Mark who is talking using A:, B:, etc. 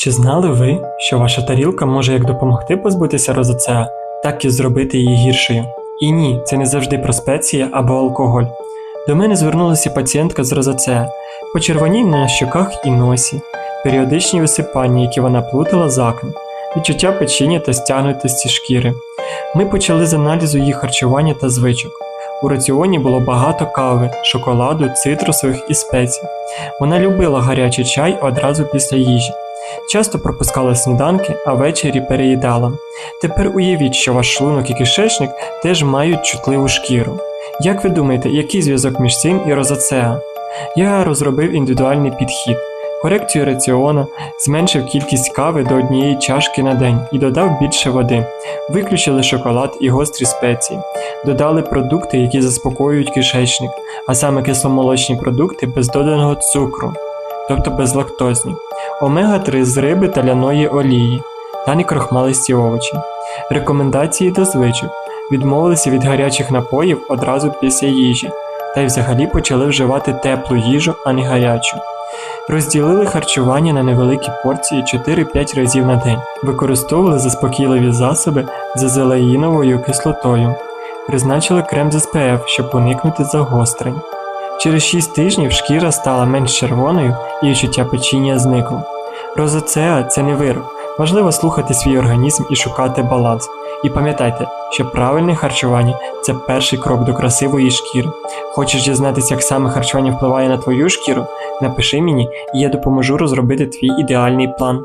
A: Чи знали ви, що ваша тарілка може як допомогти позбутися розоцеа, так і зробити її гіршою? І ні, це не завжди про спеції або алкоголь. До мене звернулася пацієнтка з розоцеа, почервоніння на щоках і носі, періодичні висипання, які вона плутала з акне, відчуття печіння та стягнутості шкіри. Ми почали з аналізу її харчування та звичок. У раціоні було багато кави, шоколаду, цитрусових і спецій. Вона любила гарячий чай одразу після їжі. Часто пропускала сніданки, а ввечері переїдала. Тепер уявіть, що ваш шлунок і кишечник теж мають чутливу шкіру. Як ви думаєте, який зв'язок між цим і розоцеа? Я розробив індивідуальний підхід, корекцію раціону, зменшив кількість кави до однієї чашки на день і додав більше води, виключили шоколад і гострі спеції, додали продукти, які заспокоюють кишечник, а саме кисломолочні продукти без доданого цукру, тобто безлактозні омега-3 з риби та ляної олії та некрохмалисті овочі. Рекомендації до звичок. Відмовилися від гарячих напоїв одразу після їжі, та й взагалі почали вживати теплу їжу, а не гарячу. Розділили харчування на невеликі порції 4-5 разів на день, використовували заспокійливі засоби з азелаїновою кислотою, призначили крем з СПФ, щоб уникнути загострень. Через 6 тижнів шкіра стала менш червоною і відчуття печіння зникло. Розоцеа це не вирок. Важливо слухати свій організм і шукати баланс. І пам'ятайте, що правильне харчування це перший крок до красивої шкіри. Хочеш дізнатися, як саме харчування впливає на твою шкіру? Напиши мені, і я допоможу розробити твій ідеальний план.